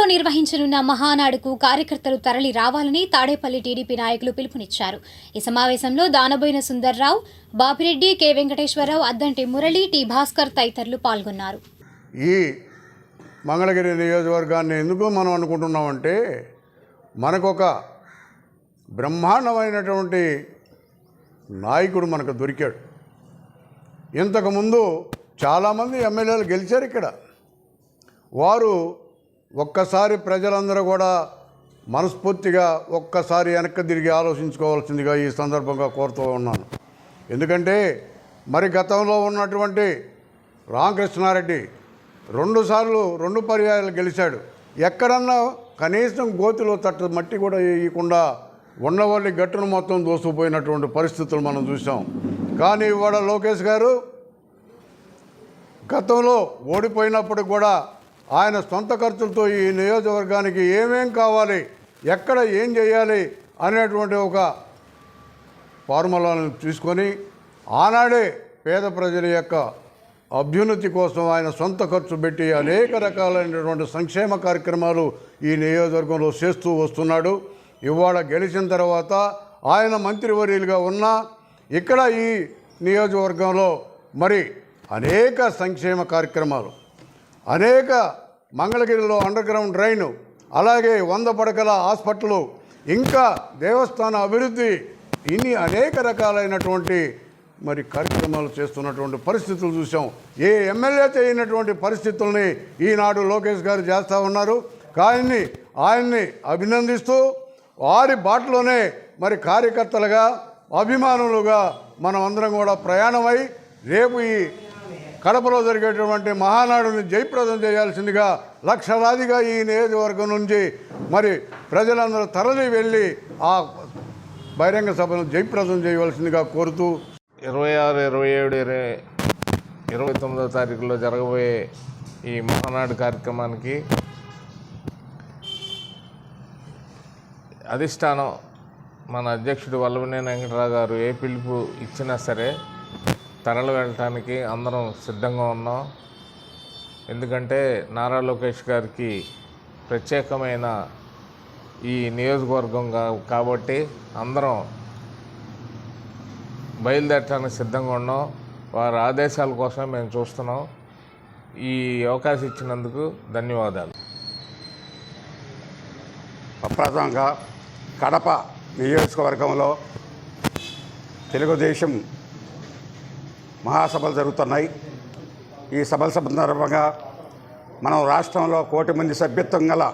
నిర్వహించనున్న మహానాడుకు కార్యకర్తలు తరలి రావాలని తాడేపల్లి టీడీపీ నాయకులు పిలుపునిచ్చారు. ఈ సమావేశంలో దానబోయిన సుందర్రావు బాపిరెడ్డి కె. వెంకటేశ్వరరావు అద్దంటి మురళి టి. భాస్కర్ తదితరులు పాల్గొన్నారు. ఈ మంగళగిరి నియోజకవర్గాన్ని ఎందుకు మనం అనుకుంటున్నామంటే మనకొక బ్రహ్మాండమైనటువంటి నాయకుడు మనకు దొరికాడు. ఇంతకుముందు చాలామంది ఎమ్మెల్యేలు గెలిచారు ఇక్కడ. వారు ఒక్కసారి ప్రజలందరూ కూడా మనస్ఫూర్తిగా ఒక్కసారి వెనక్కి తిరిగి ఆలోచించుకోవాల్సిందిగా ఈ సందర్భంగా కోరుతూ ఉన్నాను. ఎందుకంటే మరి గతంలో ఉన్నటువంటి రామకృష్ణారెడ్డి రెండుసార్లు రెండు పర్యాయాలు గెలిచాడు. ఎక్కడన్నా కనీసం గోతిలో తట్టు మట్టి కూడా వేయకుండా ఉన్నవాళ్ళి గట్టును మొత్తం దోసుకుపోయినటువంటి పరిస్థితులు మనం చూసాం కానీ ఇవాళ లోకేష్ గారు గతంలో ఓడిపోయినప్పుడు కూడా ఆయన సొంత ఖర్చులతో ఈ నియోజకవర్గానికి ఏమేం కావాలి ఎక్కడ ఏం చేయాలి అనేటువంటి ఒక ఫార్ములాను తీసుకొని ఆనాడే పేద ప్రజల యొక్క అభ్యున్నతి కోసం ఆయన సొంత ఖర్చు పెట్టి అనేక రకాలైనటువంటి సంక్షేమ కార్యక్రమాలు ఈ నియోజకవర్గంలో చేస్తూ వస్తున్నాడు. ఇవాళ గెలిచిన తర్వాత ఆయన మంత్రివర్యులుగా ఉన్నా ఇక్కడ ఈ నియోజకవర్గంలో మరి అనేక సంక్షేమ కార్యక్రమాలు అనేక మంగళగిరిలో అండర్ గ్రౌండ్ డ్రైను అలాగే వంద పడకల హాస్పిటల్ ఇంకా దేవస్థాన అభివృద్ధి ఇన్ని అనేక రకాలైనటువంటి మరి కార్యక్రమాలు చేస్తున్నటువంటి పరిస్థితులు చూసాం ఏ ఎమ్మెల్యే చేయనటువంటి పరిస్థితుల్ని ఈనాడు లోకేష్ గారు చేస్తూ ఉన్నారు. కానీ ఆయన్ని అభినందిస్తూ వారి బాటలోనే మరి కార్యకర్తలుగా అభిమానులుగా మనం అందరం కూడా ప్రయాణమై రేపు ఈ కడపలో జరిగేటువంటి మహానాడుని జయప్రదం చేయాల్సిందిగా లక్షలాదిగా ఈ నియోజకవర్గం నుంచి మరి ప్రజలందరూ తరలి వెళ్ళి ఆ బహిరంగ సభను జయప్రదం చేయవలసిందిగా కోరుతూ ఇరవై ఆరు ఇరవై ఏడు ఇరవై ఇరవై తొమ్మిదో తారీఖులో జరగబోయే ఈ మహానాడు కార్యక్రమానికి అధిష్టానం మన అధ్యక్షుడు వల్లభనేని వెంకటరావు గారు ఏ పిలుపు ఇచ్చినా సరే తరలి వెళ్ళటానికి అందరం సిద్ధంగా ఉన్నాం. ఎందుకంటే నారా లోకేష్ గారికి ప్రత్యేకమైన ఈ నియోజకవర్గం కాబట్టి అందరం బయలుదేరటానికి సిద్ధంగా ఉన్నాం. వారి ఆదేశాల కోసం మేము చూస్తున్నాం. ఈ అవకాశం ఇచ్చినందుకు ధన్యవాదాలు. ప్రప్రథమంగా కడప నియోజకవర్గంలో తెలుగుదేశం మహాసభలు జరుగుతున్నాయి. ఈ సభల సందర్భంగా మనం రాష్ట్రంలో కోటి మంది సభ్యత్వం గల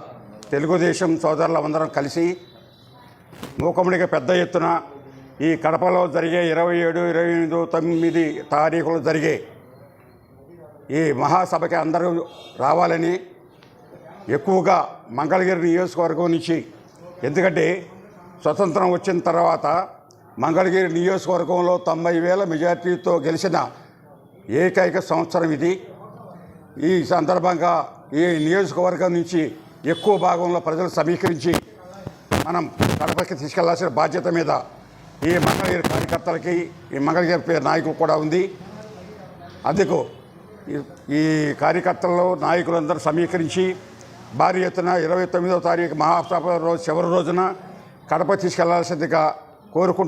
తెలుగుదేశం సోదరులందరం కలిసి మూకముడిగా పెద్ద ఎత్తున ఈ కడపలో జరిగే ఇరవై ఏడు ఇరవై ఎనిమిది తొమ్మిది తారీఖులు జరిగే ఈ మహాసభకి అందరూ రావాలని ఎక్కువగా మంగళగిరి నియోజకవర్గం నుంచి ఎందుకంటే స్వతంత్రం వచ్చిన తర్వాత మంగళగిరి నియోజకవర్గంలో తొంభై వేల మెజార్టీతో గెలిచిన ఏకైక సంవత్సరం ఇది. ఈ సందర్భంగా ఈ నియోజకవర్గం నుంచి ఎక్కువ భాగంలో ప్రజలు సమీకరించి మనం కడపకి తీసుకెళ్ళాల్సిన బాధ్యత మీద ఈ మంగళగిరి కార్యకర్తలకి ఈ మంగళగిరి పేరు నాయకులు కూడా ఉంది. అందుకు ఈ- ఈ కార్యకర్తలు నాయకులందరూ సమీకరించి భారీ ఎత్తున ఇరవై తొమ్మిదవ తారీఖు మహాసభ రోజు చివరి రోజున కడప తీసుకెళ్ళాల్సిందిగా కోరుకుంటూ